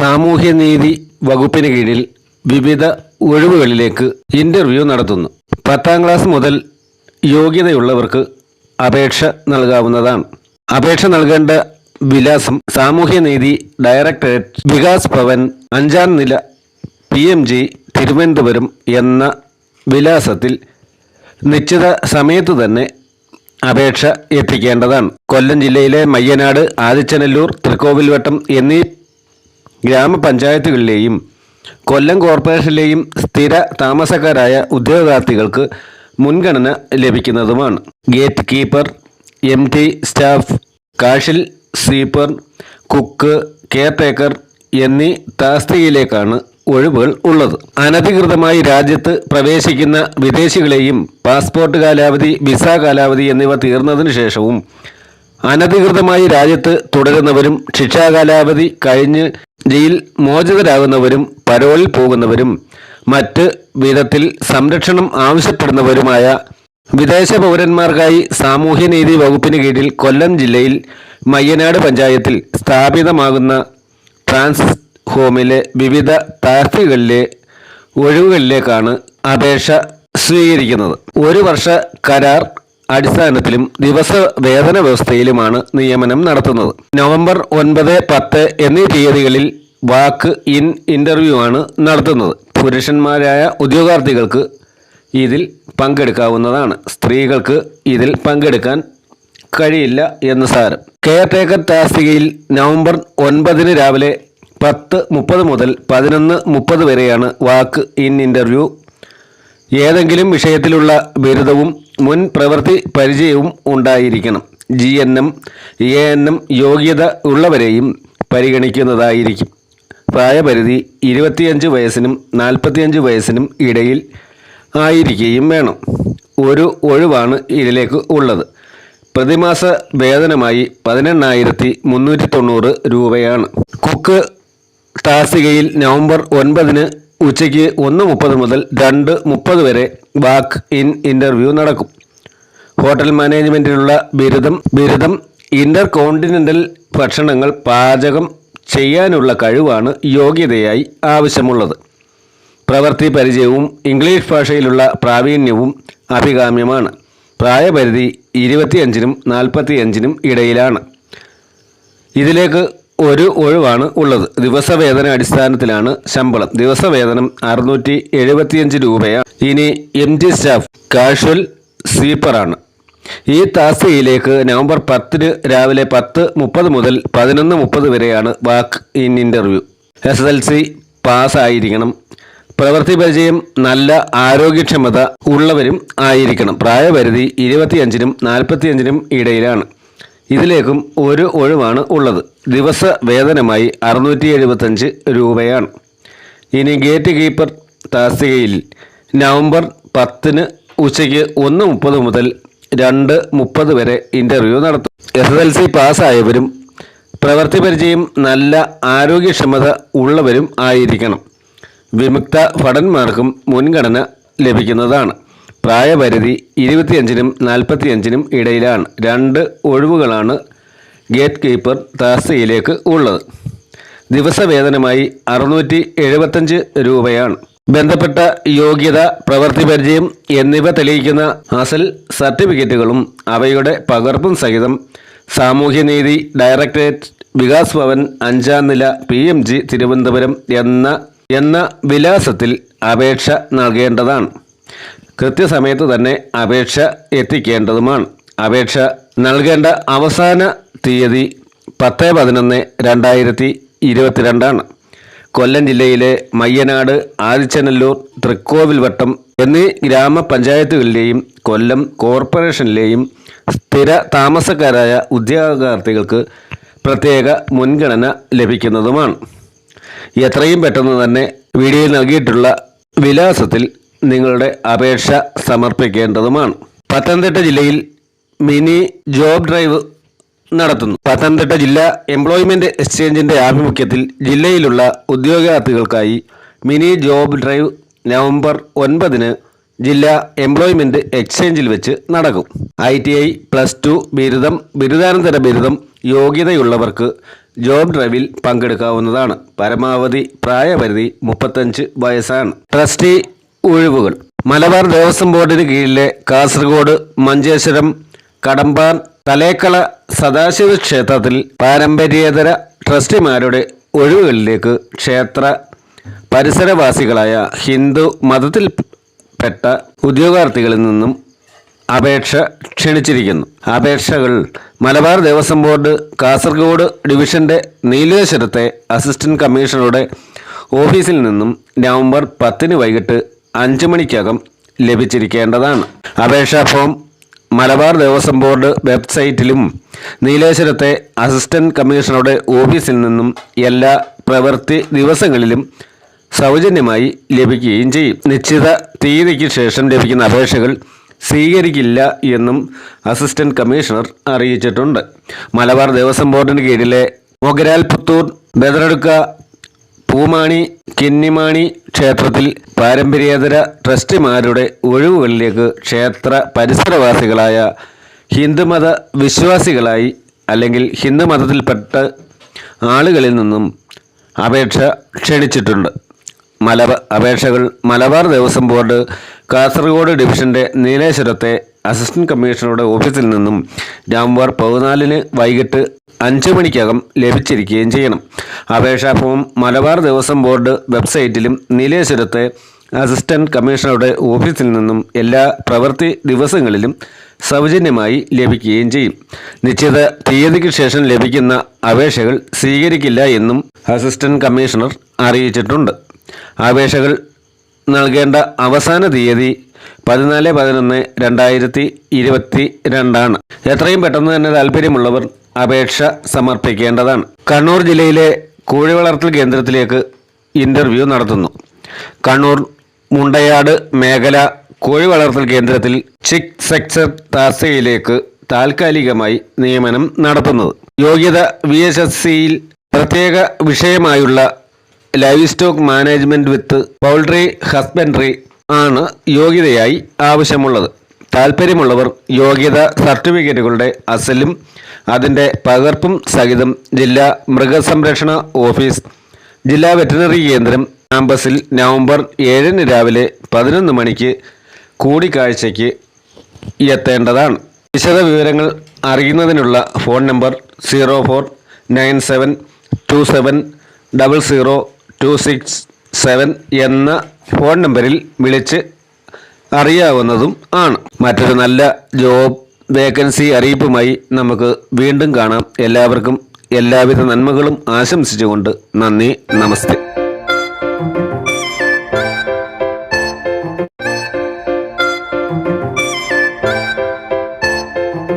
സാമൂഹ്യനീതി വകുപ്പിന് കീഴിൽ വിവിധ ഒഴിവുകളിലേക്ക് ഇന്റർവ്യൂ നടത്തുന്നു. പത്താം ക്ലാസ് മുതൽ യോഗ്യതയുള്ളവർക്ക് അപേക്ഷ നൽകാവുന്നതാണ്. അപേക്ഷ നൽകേണ്ട വിലാസം സാമൂഹ്യനീതി ഡയറക്ടറേറ്റ് വികാസ് ഭവൻ അഞ്ചാം നില പി എം ജി തിരുവനന്തപുരം എന്ന വിലാസത്തിൽ നിശ്ചിത സമയത്ത് തന്നെ അപേക്ഷ എത്തിക്കേണ്ടതാണ്. കൊല്ലം ജില്ലയിലെ മയ്യനാട് ആദിച്ചനല്ലൂർ തൃക്കോവിൽവട്ടം എന്നീ ഗ്രാമപഞ്ചായത്തുകളിലെയും കൊല്ലം കോർപ്പറേഷനിലെയും സ്ഥിര താമസക്കാരായ ഉദ്യോഗാർത്ഥികൾക്ക് മുൻഗണന ലഭിക്കുന്നതുമാണ്. Gate keeper M T staff കാഷിൽ sweeper cook caretaker എന്നീ തസ്തികയിലേക്കാണ് ഒഴിവുകൾ ഉള്ളത്. അനധികൃതമായി രാജ്യത്ത് പ്രവേശിക്കുന്ന വിദേശികളെയും പാസ്പോർട്ട് കാലാവധി വിസ കാലാവധി എന്നിവ തീർന്നതിനു ശേഷവും അനധികൃതമായി രാജ്യത്ത് തുടരുന്നവരും ശിക്ഷാകാലാവധി കഴിഞ്ഞ് ജയിൽ മോചിതരാകുന്നവരും പരോളിൽ പോകുന്നവരും മറ്റ് വിധത്തിൽ സംരക്ഷണം ആവശ്യപ്പെടുന്നവരുമായ വിദേശ പൗരന്മാർക്കായി സാമൂഹ്യനീതി വകുപ്പിന് കീഴിൽ കൊല്ലം ജില്ലയിൽ മയ്യനാട് പഞ്ചായത്തിൽ സ്ഥാപിതമാകുന്ന ട്രാൻസ് ഹോമിലെ വിവിധ താഫികളിലെ ഒഴിവുകളിലേക്കാണ് അപേക്ഷ സ്വീകരിക്കുന്നത്. ഒരു വർഷ കരാർ അടിസ്ഥാനത്തിലും ദിവസ വേതന വ്യവസ്ഥയിലുമാണ് നിയമനം നടത്തുന്നത്. നവംബർ ഒൻപത് പത്ത് എന്നീ തീയതികളിൽ വാക്ക് ഇൻ ഇന്റർവ്യൂ ആണ് നടത്തുന്നത്. പുരുഷന്മാരായ ഉദ്യോഗാർത്ഥികൾക്ക് ഇതിൽ പങ്കെടുക്കാവുന്നതാണ്. സ്ത്രീകൾക്ക് ഇതിൽ പങ്കെടുക്കാൻ കഴിയില്ല എന്ന് സാരം. കെയർ ടേക്കർ തസ്തികയിൽ നവംബർ ഒൻപതിന് രാവിലെ പത്ത് മുപ്പത് മുതൽ പതിനൊന്ന് മുപ്പത് വരെയാണ് വാക്ക് ഇൻ ഇന്റർവ്യൂ ഏതെങ്കിലും വിഷയത്തിലുള്ള ബിരുദവും മുൻ പ്രവൃത്തി പരിചയവും ഉണ്ടായിരിക്കണം. G N M A N M യോഗ്യത ഉള്ളവരെയും പരിഗണിക്കുന്നതായിരിക്കും. പ്രായപരിധി ഇരുപത്തിയഞ്ച് വയസ്സിനും നാൽപ്പത്തിയഞ്ച് വയസ്സിനും ഇടയിൽ ആയിരിക്കുകയും വേണം. ഒരു ഒഴിവാണ് ഇതിലേക്ക് ഉള്ളത്. പ്രതിമാസ വേതനമായി പതിനെണ്ണായിരത്തി മുന്നൂറ്റി തൊണ്ണൂറ് രൂപയാണ്. കുക്ക് താസികയിൽ നവംബർ ഒൻപതിന് ഉച്ചയ്ക്ക് ഒന്ന് മുപ്പത് മുതൽ രണ്ട് മുപ്പത് വരെ വാക്ക് ഇൻ ഇന്റർവ്യൂ നടക്കും. ഹോട്ടൽ മാനേജ്മെന്റിലുള്ള ബിരുദം ബിരുദം ഇന്റർ കോണ്ടിനെന്റൽ ഭക്ഷണങ്ങൾ പാചകം ചെയ്യാനുള്ള കഴിവാണ് യോഗ്യതയായി ആവശ്യമുള്ളത്. പ്രവൃത്തി പരിചയവും ഇംഗ്ലീഷ് ഭാഷയിലുള്ള പ്രാവീണ്യവും അഭികാമ്യമാണ്. പ്രായപരിധി ഇരുപത്തിയഞ്ചിനും നാൽപ്പത്തിയഞ്ചിനും ഇടയിലാണ്. ഇതിലേക്ക് ഒരു ഒഴിവാണ് ഉള്ളത്. ദിവസവേതന അടിസ്ഥാനത്തിലാണ് ശമ്പളം. ദിവസവേതനം അറുന്നൂറ്റി എഴുപത്തിയഞ്ച് രൂപയാണ്. ഇനി എം ജി സ്റ്റാഫ് കാഷ്വൽ സ്വീപ്പറാണ്. ഈ താസ്തികയിലേക്ക് നവംബർ പത്തിന് രാവിലെ പത്ത് മുപ്പത് മുതൽ പതിനൊന്ന് മുപ്പത് വരെയാണ് walk in interview S S L C പാസ്സായിരിക്കണം. പ്രവൃത്തി പരിചയം നല്ല ആരോഗ്യക്ഷമത ഉള്ളവരും ആയിരിക്കണം. പ്രായപരിധി ഇരുപത്തിയഞ്ചിനും നാൽപ്പത്തിയഞ്ചിനും ഇടയിലാണ്. ഇതിലേക്കും ഒരു ഒഴിവാണ് ഉള്ളത്. ദിവസ വേതനമായി അറുന്നൂറ്റി എഴുപത്തഞ്ച് രൂപയാണ്. ഇനി ഗേറ്റ് കീപ്പർ തസ്തികയിൽ നവംബർ പത്തിന് ഉച്ചയ്ക്ക് ഒന്ന് മുപ്പത് മുതൽ രണ്ട് മുപ്പത് വരെ ഇന്റർവ്യൂ നടത്തും. എസ് എസ് എൽ സി പാസ്സായവരും പ്രവൃത്തി പരിചയം നല്ല ആരോഗ്യക്ഷമത ഉള്ളവരും ആയിരിക്കണം. വിമുക്ത ഭടന്മാർക്കും മുൻഗണന ലഭിക്കുന്നതാണ്. പ്രായപരിധി ഇരുപത്തിയഞ്ചിനും നാൽപ്പത്തിയഞ്ചിനും ഇടയിലാണ്. രണ്ട് ഒഴിവുകളാണ് ഗേറ്റ് കീപ്പർ തസ്തികയിലേക്ക് ഉള്ളത്. ദിവസവേതനമായി അറുന്നൂറ്റി എഴുപത്തഞ്ച് രൂപയാണ്. ബന്ധപ്പെട്ട യോഗ്യത പ്രവൃത്തി പരിചയം എന്നിവ തെളിയിക്കുന്ന അസൽ സർട്ടിഫിക്കറ്റുകളും അവയുടെ പകർപ്പും സഹിതം സാമൂഹ്യനീതി ഡയറക്ടറേറ്റ് വികാസ് ഭവൻ അഞ്ചാം നില പി എം ജി തിരുവനന്തപുരം എന്ന എന്ന വിലാസത്തിൽ അപേക്ഷ നൽകേണ്ടതാണ്. കൃത്യസമയത്ത് തന്നെ അപേക്ഷ എത്തിക്കേണ്ടതുമാണ്. അപേക്ഷ നൽകേണ്ട അവസാന തീയതി പത്ത് പതിനൊന്ന് രണ്ടായിരത്തി ഇരുപത്തിരണ്ടാണ്. കൊല്ലം ജില്ലയിലെ മയ്യനാട് ആദിച്ചനല്ലൂർ തൃക്കോവിൽവട്ടം എന്നീ ഗ്രാമപഞ്ചായത്തുകളിലെയും കൊല്ലം കോർപ്പറേഷനിലെയും സ്ഥിര താമസക്കാരായ ഉദ്യോഗാർത്ഥികൾക്ക് പ്രത്യേക മുൻഗണന ലഭിക്കുന്നതുമാണ്. എത്രയും പെട്ടെന്ന് തന്നെ വീഡിയോയിൽ നൽകിയിട്ടുള്ള വിലാസത്തിൽ നിങ്ങളുടെ അപേക്ഷ സമർപ്പിക്കേണ്ടതുമാണ്. പത്തനംതിട്ട ജില്ലയിൽ മിനി ജോബ് ഡ്രൈവ് നടത്തുന്നു. പത്തനംതിട്ട ജില്ലാ എംപ്ലോയ്മെന്റ് എക്സ്ചേഞ്ചിന്റെ ആഭിമുഖ്യത്തിൽ ജില്ലയിലുള്ള ഉദ്യോഗാർത്ഥികൾക്കായി മിനി ജോബ് ഡ്രൈവ് നവംബർ ഒൻപതിന് ജില്ലാ എംപ്ലോയ്മെന്റ് എക്സ്ചേഞ്ചിൽ വെച്ച് നടക്കും. I T I plus two ബിരുദം ബിരുദാനന്തര ബിരുദം യോഗ്യതയുള്ളവർക്ക് ജോബ് ഡ്രൈവിൽ പങ്കെടുക്കാവുന്നതാണ്. പരമാവധി പ്രായപരിധി മുപ്പത്തഞ്ച് വയസ്സാണ്. ട്രസ്റ്റി ഒഴിവുകൾ. മലബാർ ദേവസ്വം ബോർഡിന് കീഴിലെ കാസർഗോഡ് മഞ്ചേശ്വരം കടമ്പാൻ തലേക്കള സദാശിവ ക്ഷേത്രത്തിൽ പാരമ്പര്യേതര ട്രസ്റ്റിമാരുടെ ഒഴിവുകളിലേക്ക് ക്ഷേത്ര പരിസരവാസികളായ ഹിന്ദു മതത്തിൽപ്പെട്ട ഉദ്യോഗാർത്ഥികളിൽ നിന്നും അപേക്ഷ ക്ഷണിച്ചിരിക്കുന്നു. അപേക്ഷകൾ മലബാർ ദേവസ്വം ബോർഡ് കാസർഗോഡ് ഡിവിഷന്റെ നീലേശ്വരത്തെ അസിസ്റ്റന്റ് കമ്മീഷണറുടെ ഓഫീസിൽ നിന്നും നവംബർ പത്തിന് വൈകിട്ട് അഞ്ച് മണിക്കകം ലഭിച്ചിരിക്കേണ്ടതാണ്. അപേക്ഷാ ഫോം മലബാർ ദേവസ്വം ബോർഡ് വെബ്സൈറ്റിലും നീലേശ്വരത്തെ അസിസ്റ്റന്റ് കമ്മീഷണറുടെ ഓഫീസിൽ നിന്നും എല്ലാ പ്രവൃത്തി ദിവസങ്ങളിലും സൗജന്യമായി ലഭിക്കുകയും ചെയ്യും. നിശ്ചിത തീയതിക്ക് ശേഷം ലഭിക്കുന്ന അപേക്ഷകൾ സ്വീകരിക്കില്ല എന്നും അസിസ്റ്റന്റ് കമ്മീഷണർ അറിയിച്ചിട്ടുണ്ട്. മലബാർ ദേവസ്വം ബോർഡിന് കീഴിലെ മൊഗരാൽ പുത്തൂർ ബദറടുക്ക പൂമാണി കിന്നിമാണി ക്ഷേത്രത്തിൽ പാരമ്പര്യേതര ട്രസ്റ്റിമാരുടെ ഒഴിവുകളിലേക്ക് ക്ഷേത്ര പരിസരവാസികളായ ഹിന്ദുമത വിശ്വാസികളായി അല്ലെങ്കിൽ ഹിന്ദുമതത്തിൽപ്പെട്ട ആളുകളിൽ നിന്നും അപേക്ഷ ക്ഷണിച്ചിട്ടുണ്ട്. മലബ അപേക്ഷകൾ മലബാർ ദേവസ്വം ബോർഡ് കാസർഗോഡ് ഡിവിഷന്റെ നീലേശ്വരത്തെ അസിസ്റ്റന്റ് കമ്മീഷണറുടെ ഓഫീസിൽ നിന്നും നവംബർ പതിനാലിന് വൈകിട്ട് അഞ്ച് മണിക്കകം ലഭിച്ചിരിക്കുകയും ചെയ്യണം. അപേക്ഷാ ഫോം മലബാർ ദേവസ്വം ബോർഡ് വെബ്സൈറ്റിലും നീലേശ്വരത്തെ അസിസ്റ്റന്റ് കമ്മീഷണറുടെ ഓഫീസിൽ നിന്നും എല്ലാ പ്രവൃത്തി ദിവസങ്ങളിലും സൗജന്യമായി ലഭിക്കുകയും ചെയ്യും. നിശ്ചിത തീയതിക്ക് ശേഷം ലഭിക്കുന്ന അപേക്ഷകൾ സ്വീകരിക്കില്ല എന്നും അസിസ്റ്റന്റ് കമ്മീഷണർ അറിയിച്ചിട്ടുണ്ട്. അപേക്ഷകൾ നൽകേണ്ട അവസാന തീയതി പതിനാല് പതിനൊന്ന് രണ്ടായിരത്തി ഇരുപത്തി രണ്ടാണ്. എത്രയും പെട്ടെന്ന് തന്നെ താല്പര്യമുള്ളവർ അപേക്ഷ സമർപ്പിക്കേണ്ടതാണ്. കണ്ണൂർ ജില്ലയിലെ കോഴി വളർത്തൽ കേന്ദ്രത്തിലേക്ക് ഇന്റർവ്യൂ നടത്തുന്നു. കണ്ണൂർ മുണ്ടയാട് മേഖല കോഴി വളർത്തൽ കേന്ദ്രത്തിൽ ചിക് സെക്സർ താസയിലേക്ക് താൽക്കാലികമായി നിയമനം നടത്തുന്നത്. യോഗ്യത വി എസ് എസ് സിയിൽ പ്രത്യേക വിഷയമായുള്ള live stock management with poultry husbandry ആണ് യോഗ്യതയായി ആവശ്യമുള്ളത്. താല്പര്യമുള്ളവർ യോഗ്യത സർട്ടിഫിക്കറ്റുകളുടെ അസലും അതിന്റെ പകർപ്പും സഹിതം ജില്ലാ മൃഗസംരക്ഷണ ഓഫീസ് ജില്ലാ വെറ്റിനറി കേന്ദ്രം ക്യാമ്പസിൽ നവംബർ ഏഴിന് രാവിലെ പതിനൊന്ന് മണിക്ക് കൂടിക്കാഴ്ചയ്ക്ക് എത്തേണ്ടതാണ്. വിശദവിവരങ്ങൾ അറിയുന്നതിനുള്ള phone number zero four nine seven two seven double zero two six seven എന്ന ഫോൺ നമ്പറിൽ വിളിച്ച് അറിയാവുന്നതും ആണ്. മറ്റൊരു നല്ല ജോബ് വേക്കൻസി അറിയിപ്പുമായി നമുക്ക് വീണ്ടും കാണാം. എല്ലാവർക്കും എല്ലാവിധ നന്മകളും ആശംസിച്ചുകൊണ്ട് നന്ദി നമസ്തേ.